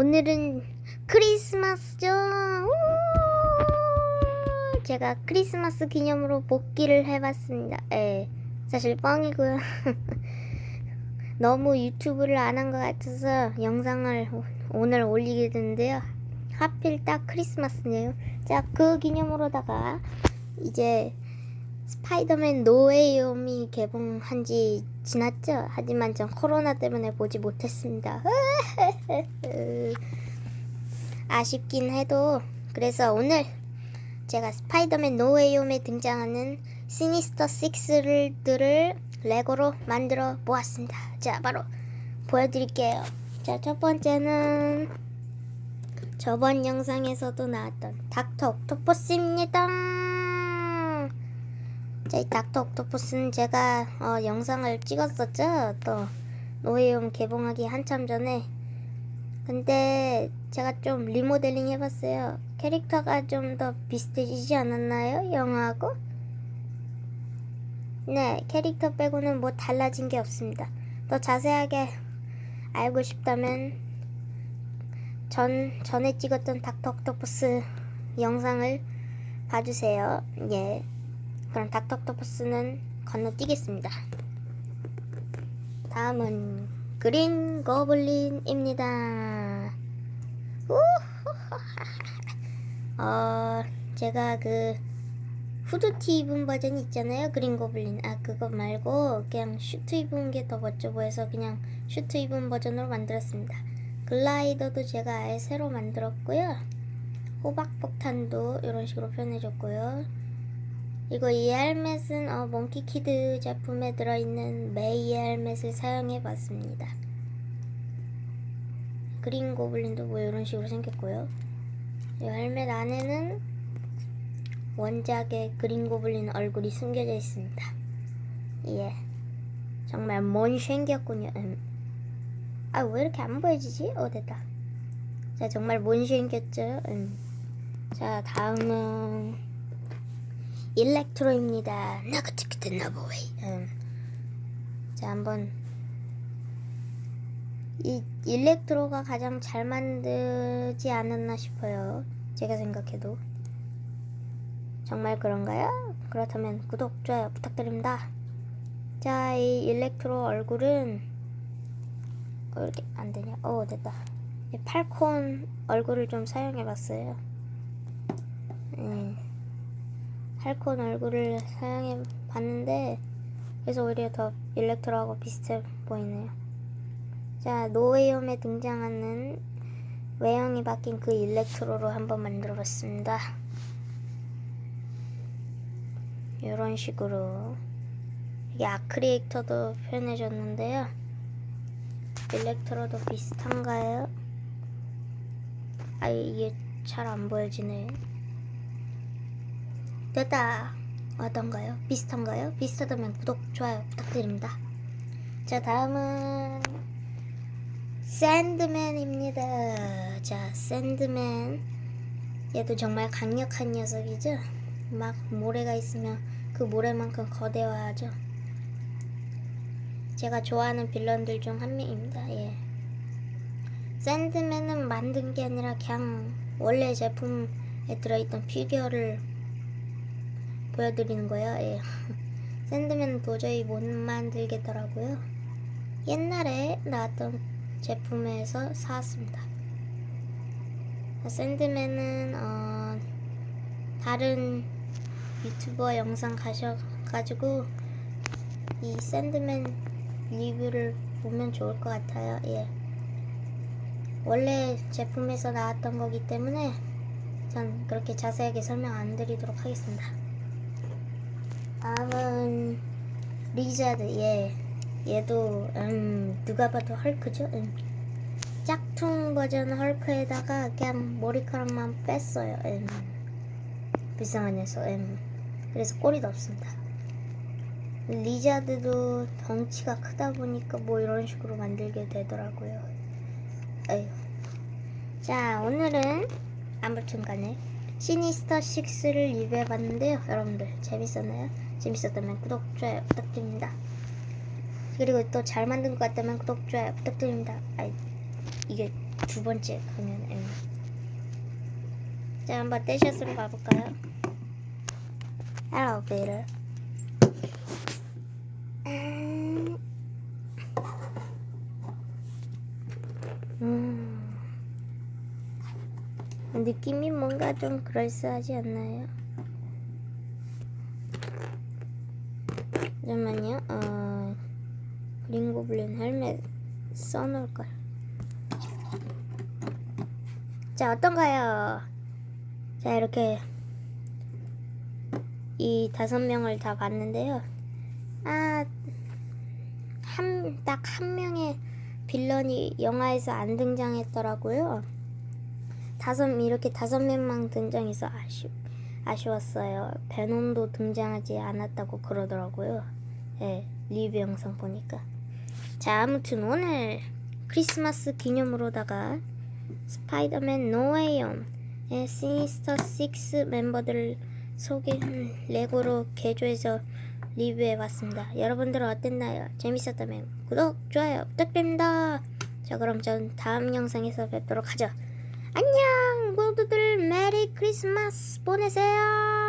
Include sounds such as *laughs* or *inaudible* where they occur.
오늘은 크리스마스죠. 우! 제가 크리스마스 기념으로 복귀를 해봤습니다. 예, 사실 뻥이고요. *laughs* 너무 유튜브를 안 한 것 같아서 영상을 오- 오늘 올리게 됐는데요. 하필 딱 크리스마스네요. 자, 그 기념으로다가 이제 스파이더맨 노웨이홈이 개봉한 지 지났죠? 하지만 전 코로나 때문에 보지 못했습니다. *laughs* 아쉽긴 해도 그래서 오늘 제가 스파이더맨 노웨이홈에 등장하는 시니스터 6를 레고로 만들어 보았습니다. 자, 바로 보여드릴게요. 자, 첫 번째는 저번 영상에서도 나왔던 닥터 옥토퍼스입니다. 자, 이 닥터 옥토퍼스는 제가 어, 영상을 찍었었죠. 또 노예용 개봉하기 한참 전에. 근데 제가 좀 리모델링 해봤어요. 캐릭터가 좀 더 비슷해지지 않았나요? 영화하고? 네, 캐릭터 빼고는 뭐 달라진 게 없습니다. 더 자세하게 알고 싶다면 전 전에 찍었던 닥터 옥토퍼스 영상을 봐주세요. 예. 그럼 닥터 옥토퍼스는 건너뛰겠습니다. 다음은 그린 거블린입니다. 어, 제가 그 후드티 입은 버전 있잖아요. 그린 고블린. 아, 그거 말고 그냥 슈트 입은 게 더 멋져 보여서 그냥 슈트 입은 버전으로 만들었습니다. 글라이더도 제가 아예 새로 만들었고요. 호박 폭탄도 이런 식으로 표현해줬고요. 이거 이 헬멧은 어, 몽키키드 제품에 들어있는 메이 헬멧을 사용해봤습니다. 그린 고블린도 뭐 이런 식으로 생겼고요. 이 헬멧 안에는 원작의 그린 고블린 얼굴이 숨겨져 있습니다. 예. 정말 못생겼군요. 음. 아, 왜 이렇게 안 보여지지? 어, 됐다. 자, 정말 못생겼죠? 음. 자, 다음은 일렉트로입니다. 찍게 나보이. 음. 자, 한번 이 일렉트로가 가장 잘 만들지 않았나 싶어요. 제가 생각해도. 정말 그런가요? 그렇다면 구독, 좋아요 부탁드립니다. 자, 이 일렉트로 얼굴은 어, 이렇게 안 되냐? 어, 됐다. 이 팔콘 얼굴을 좀 사용해 봤어요. 음. 팔콘 얼굴을 사용해 봤는데 그래서 오히려 더 일렉트로하고 비슷해 보이네요. 자, 노웨이홈에 등장하는 외형이 바뀐 그 일렉트로로 한번 만들어 봤습니다. 이런 식으로 이게 아크리에이터도 표현해줬는데요. 일렉트로도 비슷한가요? 아 이게 잘 안 보여지네. 됐다. 어떤가요? 비슷한가요? 비슷하다면 구독, 좋아요 부탁드립니다. 자 다음은 샌드맨입니다. 자 샌드맨 얘도 정말 강력한 녀석이죠. 막 모래가 있으면 그 모래만큼 거대화하죠. 제가 좋아하는 빌런들 중 한 명입니다. 예. 샌드맨은 만든 게 아니라 그냥 원래 제품에 들어있던 피규어를 보여드리는 거예요. 예. *laughs* 샌드맨은 도저히 못 만들겠더라고요. 옛날에 나왔던 제품에서 사왔습니다. 샌드맨은 어, 다른 유튜버 영상 가셔가지고 이 샌드맨 리뷰를 보면 좋을 것 같아요. 예. 원래 제품에서 나왔던 거기 때문에 전 그렇게 자세하게 설명 안 드리도록 하겠습니다. 다음은 리자드 예. 얘도 음 누가 봐도 헐크죠. 음. 짝퉁 버전 헐크에다가 그냥 머리카락만 뺐어요. 음. 불쌍한 녀석. 음. 그래서 꼬리도 없습니다. 리자드도 덩치가 크다 보니까 뭐 이런 식으로 만들게 되더라고요. 에휴. 자, 오늘은 아무튼 간에 시니스터 6를 리뷰해봤는데요. 여러분들 재밌었나요? 재밌었다면 구독, 좋아요 부탁드립니다. 그리고 또 잘 만든 것 같다면 구독, 좋아요 부탁드립니다. 아이, 이게 두 번째 강연 M. 자, 한번 떼샷으로 가볼까요? 엘리베이터. 음. 음. 느낌이 뭔가 좀 그럴싸하지 않나요? 잠깐만요. 어, 그린 고블린 헬멧 써놓을 걸. 자, 어떤가요? 자, 이렇게 이 다섯 명을 다 봤는데요. 아, 한, 딱 한 명의 빌런이 영화에서 안 등장했더라고요. 다섯, 이렇게 다섯 명만 등장해서 아쉬, 아쉬웠어요. 베놈도 등장하지 않았다고 그러더라고요. 예, 리뷰 영상 보니까. 자, 아무튼 오늘 크리스마스 기념으로다가 스파이더맨 노웨이홈의 시니스터 6 멤버들을 소개 레고로 개조해서 리뷰해봤습니다. 여러분들은 어땠나요? 재밌었다면 구독, 좋아요 부탁드립니다. 자 그럼 전 다음 영상에서 뵙도록 하죠. 안녕 모두들 메리 크리스마스 보내세요.